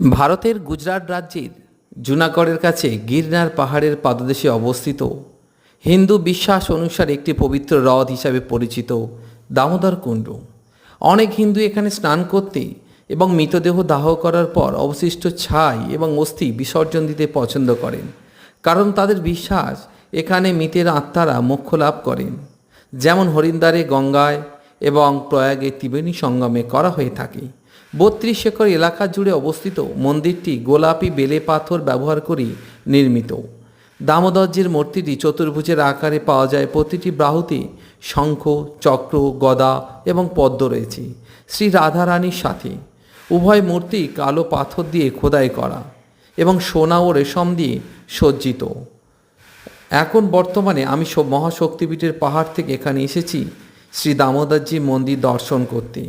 ভারতের গুজরাট রাজ্যের জুনাগড়ের কাছে গিরনার পাহাড়ের পাদদেশে অবস্থিত হিন্দু বিশ্বাস অনুসারে একটি পবিত্র হ্রদ হিসাবে পরিচিত দামোদর কুণ্ড। অনেক হিন্দু এখানে স্নান করতে এবং মৃতদেহ দাহ করার পর অবশিষ্ট ছাই এবং অস্থি বিসর্জন দিতে পছন্দ করেন, কারণ তাদের বিশ্বাস এখানে মৃতের আত্মারা মোক্ষ লাভ করেন, যেমন হরিদ্বারে গঙ্গায় এবং প্রয়াগে ত্রিবেণী সঙ্গমে করা হয়ে থাকে। বত্রিশ একর এলাকা জুড়ে অবস্থিত মন্দিরটি গোলাপি বেলে পাথর ব্যবহার করে নির্মিত। দামোদরজির মূর্তিটি চতুর্ভুজের আকারে পাওয়া যায় প্রতিটি বাহুতে শঙ্খ, চক্র, গদা এবং পদ্ম রয়েছে। শ্রী রাধারানীর সাথে। উভয় মূর্তি কালো পাথর দিয়ে খোদাই করা এবং সোনা ও রেশম দিয়ে সজ্জিত। এখন বর্তমানে আমি সব মহাশক্তিপীঠের পাহাড় থেকে এখানে এসেছি। শ্রী দামোদরজি মন্দির দর্শন করতে।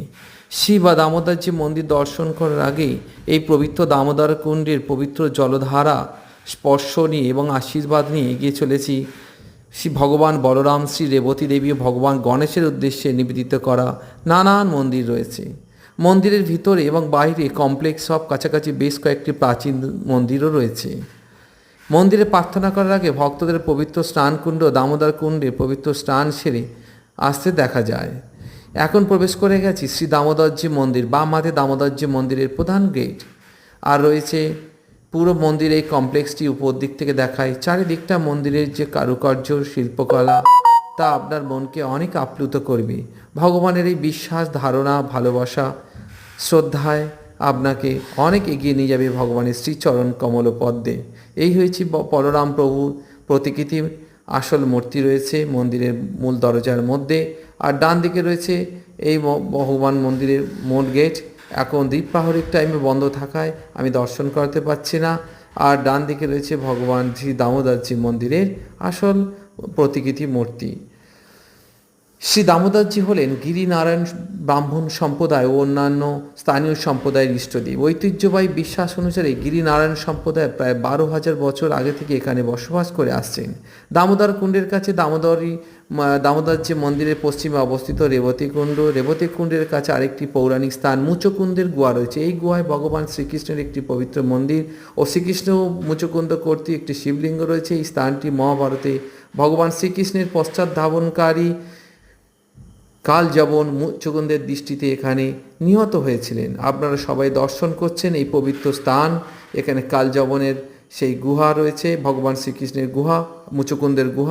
শ্রী বা দামোদরজি মন্দির দর্শন করার আগে এই পবিত্র দামোদর কুণ্ডের পবিত্র জলধারা, স্পর্শ নিয়ে এবং আশীর্বাদ নিয়ে এগিয়ে চলেছি। শ্রী ভগবান বলরাম, শ্রী রেবতী দেবী ভগবান গণেশের উদ্দেশ্যে নিবেদিত করা নানান মন্দির রয়েছে। মন্দিরের ভিতরে এবং বাইরে কমপ্লেক্স সব কাছাকাছি বেশ কয়েকটি প্রাচীন মন্দিরও রয়েছে। মন্দিরে প্রার্থনা করার আগে ভক্তদের পবিত্র স্নানকুণ্ড দামোদর কুণ্ডে পবিত্র স্নান সেরে আসতে দেখা যায়। এখন প্রবেশ করে গেছি শ্রী দামোদরজি মন্দির বাম হাতে দামোদরজি মন্দিরের প্রধান গেট আর রয়েছে পুরো মন্দির এই কমপ্লেক্সটি উপর দিক থেকে দেখায়। চারিদিকটা মন্দিরের যে কারুকার্য, শিল্পকলা, তা আপনার মনকে অনেক আপ্লুত করবে। ভগবানের এই বিশ্বাস, ধারণা, ভালোবাসা, শ্রদ্ধায় আপনাকে অনেক এগিয়ে নিয়ে যাবে ভগবানের শ্রীচরণ কমল পদ্মে এই হয়েছে বলরাম প্রভুর প্রতিকৃতির আসল মূর্তি রয়েছে মন্দিরের মূল দরজার মধ্যে। আর ডান দিকে রয়েছে এই ভগবান মন্দিরের মোট গেট। এখন দ্বীপপাহরিক টাইমে বন্ধ থাকায় আমি দর্শন করতে পারছি না। আর ডান দিকে রয়েছে ভগবান শ্রী দামোদরজি মন্দিরের আসল প্রতিকৃতি মূর্তি। শ্রী দামোদরজি হলেন গিরিনারায়ণ ব্রাহ্মণ সম্প্রদায় ও অন্যান্য স্থানীয় সম্প্রদায়ের ইষ্টদেব। ঐতিহ্যবাহী বিশ্বাস অনুসারে গিরিনারায়ণ সম্প্রদায় প্রায় বারো হাজার বছর আগে থেকে এখানে বসবাস করে আসছেন। দামোদর কুণ্ডের কাছে দামোদরী দামোদরজি মন্দিরের পশ্চিমে অবস্থিত রেবতী কুণ্ড। রেবতী কুণ্ডের কাছে আরেকটি পৌরাণিক স্থান মুচকুন্দের গুহা রয়েছে। এই গুহায় ভগবান শ্রীকৃষ্ণের একটি পবিত্র মন্দির ও শ্রীকৃষ্ণ মুচকুন্দ কর্তৃক একটি শিবলিঙ্গ রয়েছে। এই স্থানটি মহাভারতে ভগবান শ্রীকৃষ্ণের পশ্চাৎ ধাবনকারী কাল যবন মুচকুন্দের দৃষ্টিতে এখানে নিহত হয়েছিলেন। আপনারা সবাই দর্শন করছেন এই পবিত্র স্থান। এখানে কাল যবনের সেই গুহা রয়েছে, ভগবান শ্রীকৃষ্ণের গুহা মুচকুন্দের গুহা।